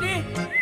你。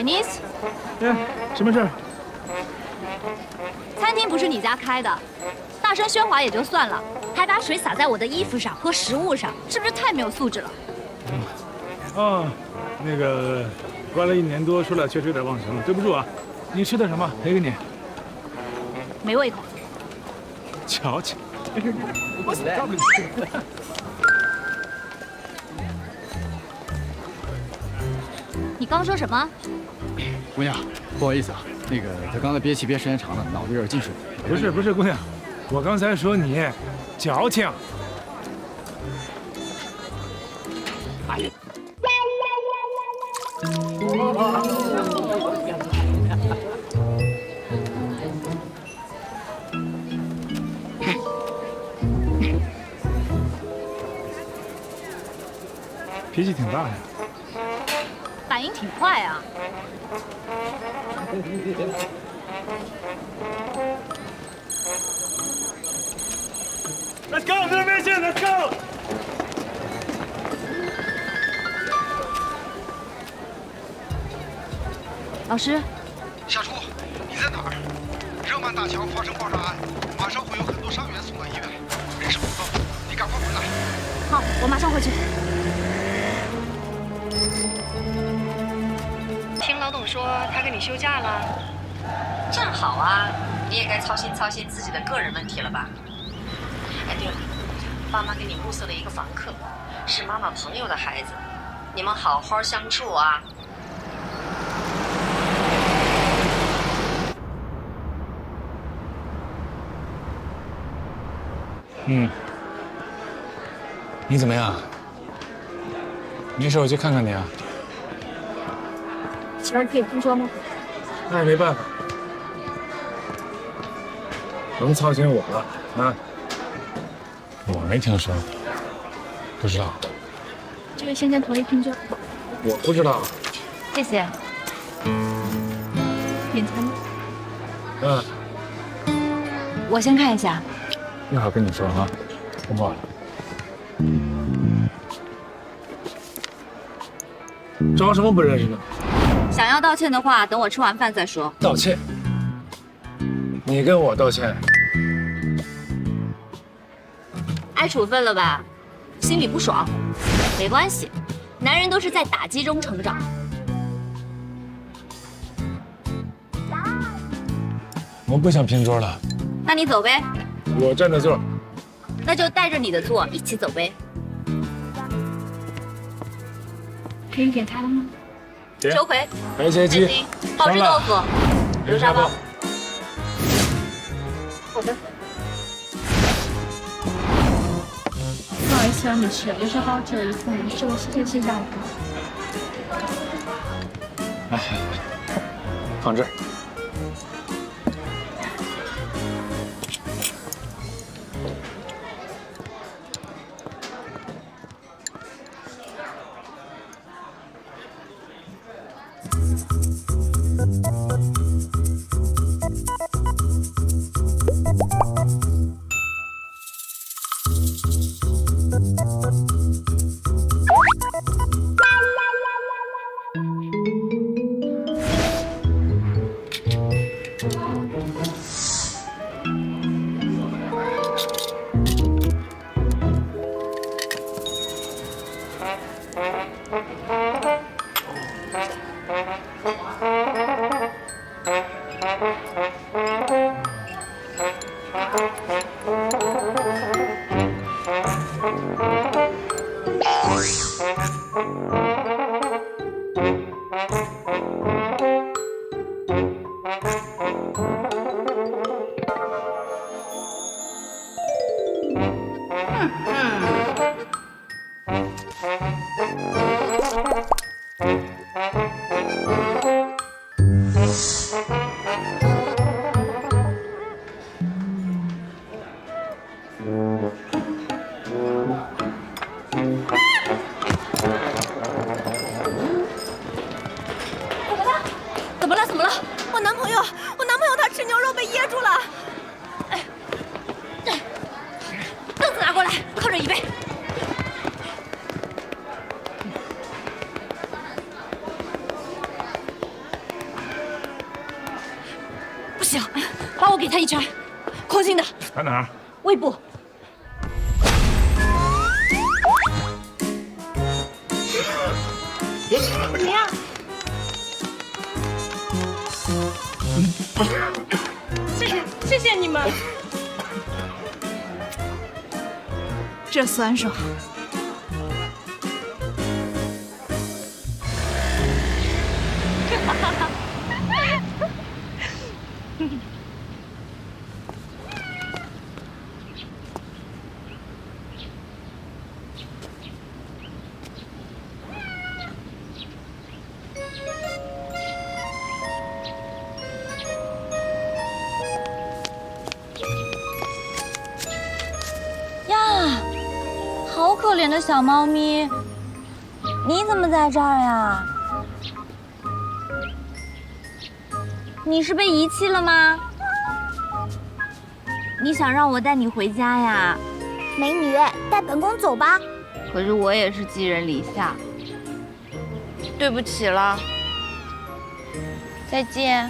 Chinese 哎，什么事儿？餐厅不是你家开的，大声喧哗也就算了，还把水洒在我的衣服上和食物上，是不是太没有素质了？哦，那个关了一年多，出来确实有点忘情了，对不住啊。你吃的什么？赔给你。没胃口。瞧瞧，你刚说什么？姑娘，不好意思啊，那个他刚才憋气憋时间长了，脑子有点进水。不是不是，姑娘，我刚才说你矫情。Let's go, the mission, let's go. 老师，夏初，你在哪儿？热曼大桥发生爆炸案，马上会有很多伤员送到医院，人手不够，你赶快回来。好，我马上回去。听老董说他给你休假了，正好啊，你也该操心操心自己的个人问题了吧？爸妈给你物色了一个房客，是妈妈朋友的孩子，你们好好相处啊。嗯，你怎么样？没事，我去看看你啊。请问可以听说吗？那也没办法，甭操心我了啊。我没听说，不知道，这位先生同意听说。我不知道。谢谢。点餐吗？嗯，我先看一下。一会儿跟你说啊，通过了。装什么不认识呢？想要道歉的话，等我吃完饭再说。道歉？你跟我道歉？挨处分了吧？心里不爽？没关系，男人都是在打击中成长。我不想拼桌了，那你走呗，我占着座。那就带着你的座一起走呗。可以点餐了吗？点秋葵、白切鸡、鸡、爆汁豆腐、流沙包。好的。不好意思，女士，流沙包只有一份，是我谢谢性价比。哎，放这儿。Thank. 哪儿？胃部。怎么样？谢谢谢谢你们。这酸爽。的小猫咪，你怎么在这儿呀？你是被遗弃了吗？你想让我带你回家呀？美女，带本宫走吧。可是我也是寄人篱下，对不起了，再见。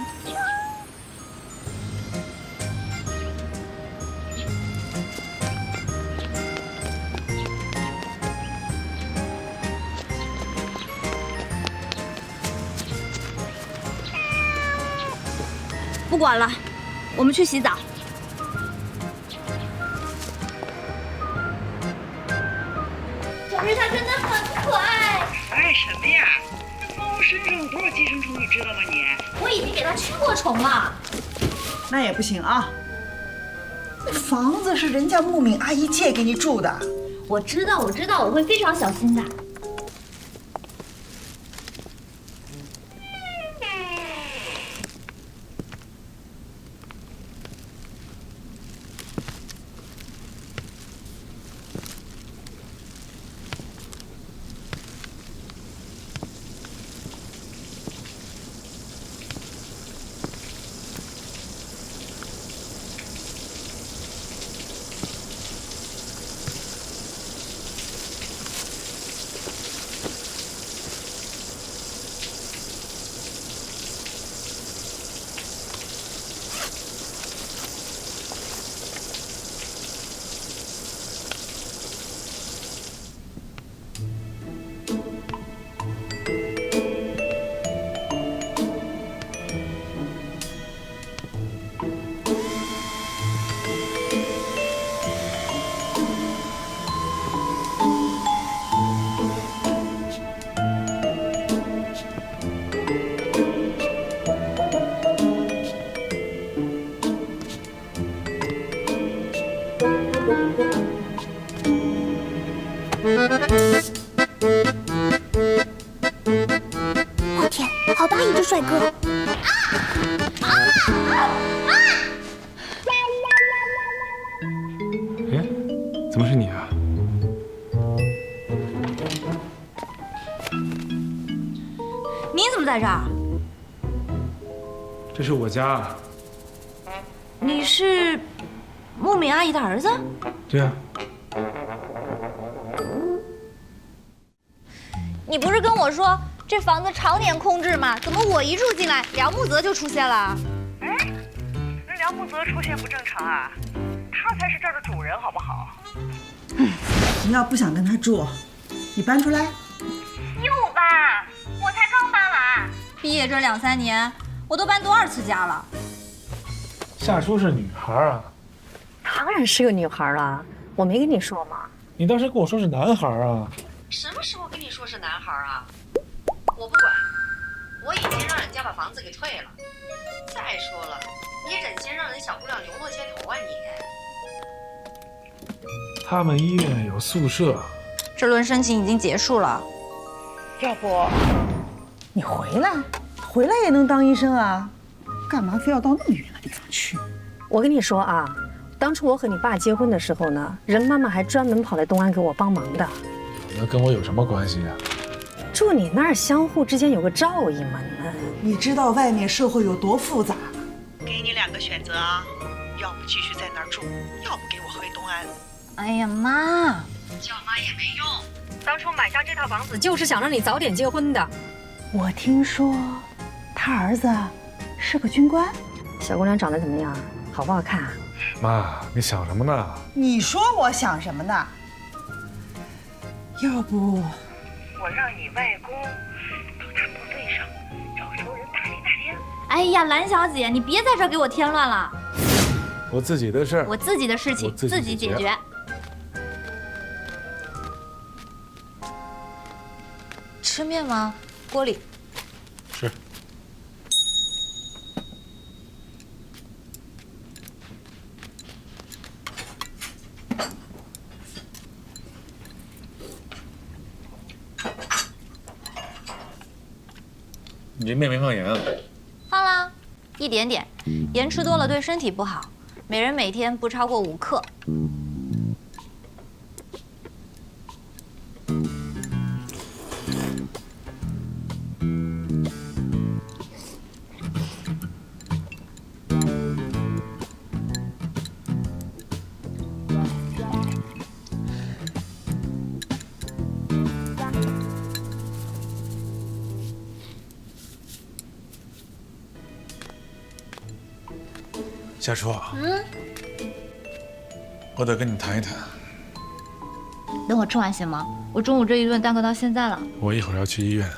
管了，我们去洗澡。可是它真的很可爱。爱什么呀？这猫身上有多少寄生虫，你知道吗你？我已经给它驱过虫了。那也不行啊！那房子是人家木敏阿姨借给你住的，我知道，我知道，我会非常小心的。你是木敏阿姨的儿子？对啊，你不是跟我说这房子常年空置吗？怎么我一住进来，梁木泽就出现了？那梁木泽出现不正常啊？他才是这儿的主人，好不好？你要不想跟他住，你搬出来。又搬？我才刚搬完。毕业这两三年，我都搬多少次家了？夏初是女孩啊，当然是个女孩了，我没跟你说吗？你当时跟我说是男孩啊。什么时候跟你说是男孩啊？我不管，我已经让人家把房子给退了。再说了，你忍心让人小姑娘流落街头啊你？他们医院有宿舍。这轮申请已经结束了。要不你回来，回来也能当医生啊？干嘛非要到那么远的地方去？我跟你说啊，当初我和你爸结婚的时候呢，任妈妈还专门跑来东安给我帮忙的。那跟我有什么关系呀？住你那儿，相互之间有个照应嘛。你们，你知道外面社会有多复杂？给你两个选择啊，要不继续在那儿住，要不给我回东安。哎呀妈，叫妈也没用。当初买下这套房子就是想让你早点结婚的。我听说，他儿子是个军官。小姑娘长得怎么样？好不好看啊？妈，你想什么呢？你说我想什么呢？要不我让你外公到他部队上找熟人打听打听。哎呀，兰小姐，你别在这儿给我添乱了。我自己的事儿，我自己的事情自己解决。吃面吗？锅里。这面没放盐啊？放了，一点点。盐吃多了对身体不好，每人每天不超过五克。夏初，嗯，我得跟你谈一谈。等我吃完行吗？我中午这一顿耽搁到现在了。我一会儿要去医院。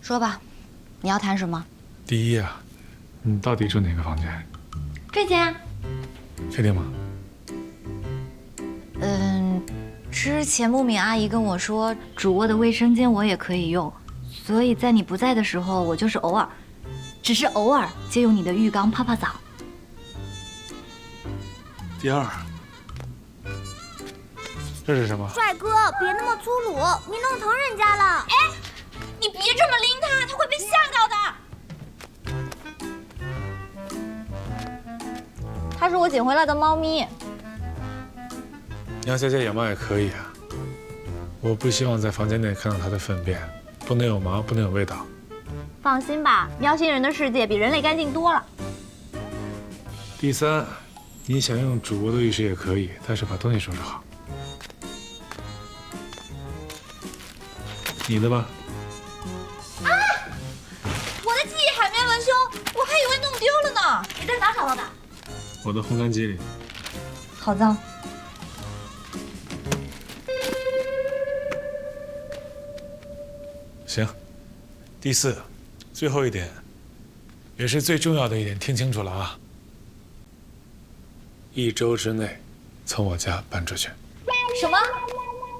说吧，你要谈什么？第一啊，你到底住哪个房间？这间。确定吗？嗯，之前木敏阿姨跟我说，主卧的卫生间我也可以用。所以在你不在的时候，我就是偶尔，只是偶尔借用你的浴缸泡泡澡。第二，这是什么？帅哥，别那么粗鲁，你弄疼人家了。哎，你别这么拎他，他会被吓到的。它是我捡回来的猫咪。你要在家养猫也可以啊，我不希望在房间内看到它的粪便。不能有毛，不能有味道。放心吧，喵星人的世界比人类干净多了。第三，你想用主播的浴室也可以，但是把东西收拾好。你的吧。啊！我的记忆海绵文胸，我还以为弄丢了呢。你在哪找到的？我的烘干机里。好脏。行，第四，最后一点，也是最重要的一点，听清楚了啊！一周之内，从我家搬出去。什么？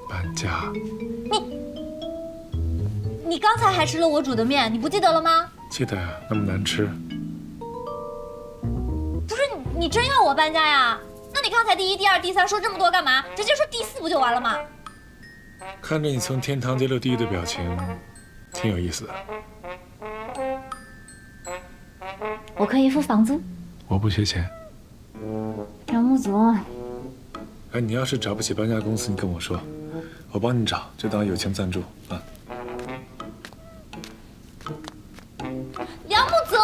搬家？你，你刚才还吃了我煮的面，你不记得了吗？记得呀，那么难吃。不是你真要我搬家呀？那你刚才第一、第二、第三说这么多干嘛？直接说第四不就完了吗？看着你从天堂跌落地狱的表情。挺有意思的。我可以付房租。我不缺钱。杨木总。哎，你要是找不起搬家公司，你跟我说，我帮你找，就当友情赞助啊。梁木泽，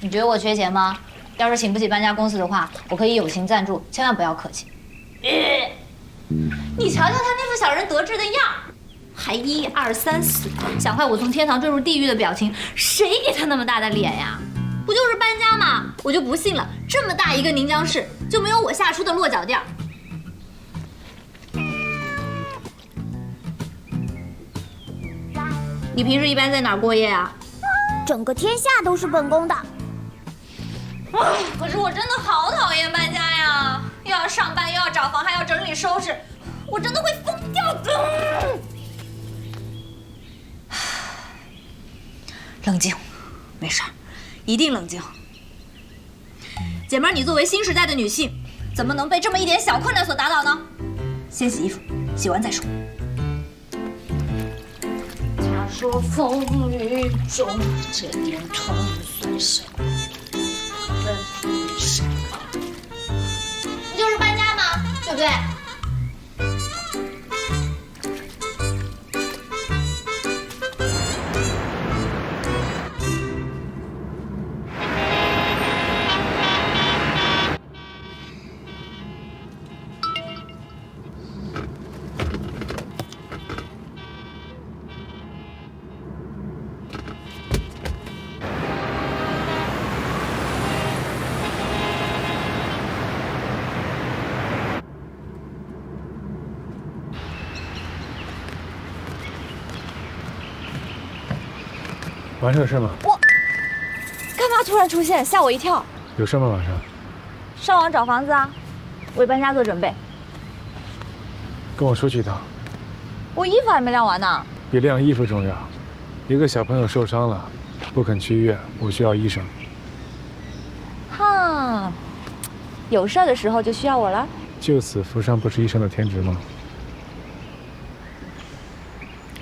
你觉得我缺钱吗？要是请不起搬家公司的话，我可以友情赞助，千万不要客气。你瞧瞧他那副小人得志的样儿。还一二三四，想坏我从天堂坠入地狱的表情，谁给他那么大的脸呀？不就是搬家吗？我就不信了，这么大一个宁江市，就没有我夏初的落脚地儿。你平时一般在哪儿过夜啊？整个天下都是本宫的。可是我真的好讨厌搬家呀，又要上班，又要找房，还要整理收拾，我真的会疯掉的。冷静，没事儿，一定冷静。姐妹，你作为新时代的女性，怎么能被这么一点小困难所打倒呢？先洗衣服，洗完再说。他说风雨中这点痛算什么？分什么？不就是搬家吗？对不对？晚上有事吗？我干嘛突然出现，吓我一跳。有事吗？晚上上网找房子啊，为搬家做准备。跟我出去一趟，我衣服还没晾完呢。比晾衣服重要。一个小朋友受伤了，不肯去医院，我需要医生。哈，有事儿的时候就需要我了。救死扶伤不是医生的天职吗？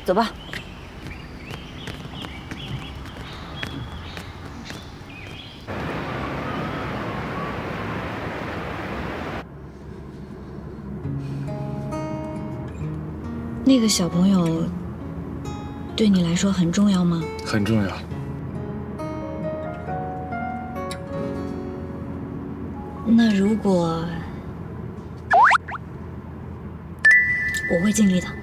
走吧。那个小朋友对你来说很重要吗？很重要。那如果我会尽力的。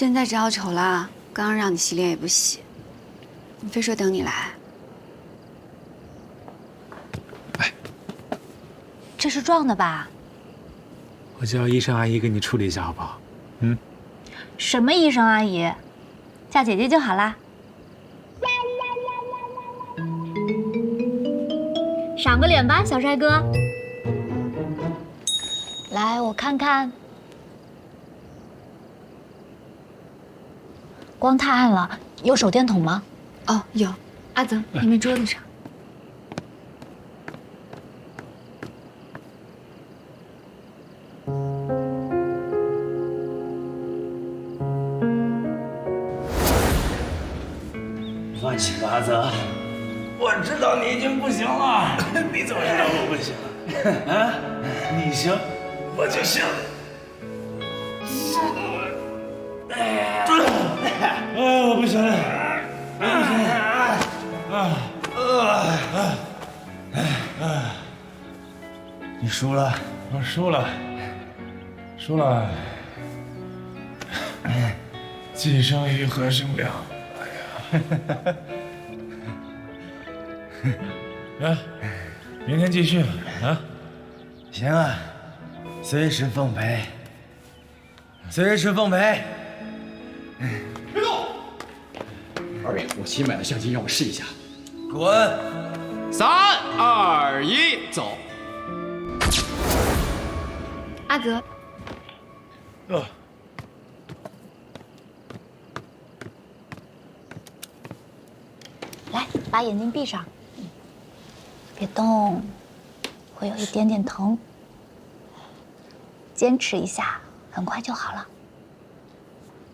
现在只要丑了，刚刚让你洗脸也不洗，你非说等你来。哎这是撞的吧？我叫医生阿姨给你处理一下，好不好？嗯。什么医生阿姨？叫姐姐就好啦。赏个脸吧，小帅哥。来，我看看。光太暗了，有手电筒吗？哦，有。阿泽，那边桌子上。放心吧，阿泽，我知道你已经不行了。你怎么知道我不行了？啊，你行，我就行。哎，我不行了，我不行了。啊啊啊啊！你输了，我输了，输了。既生瑜，何生亮？来，明天继续啊！行啊，随时奉陪，随时奉陪。我新买的相机，让我试一下。滚！三二一，走！阿泽。呃。来，把眼睛闭上，别动，会有一点点疼，坚持一下，很快就好了。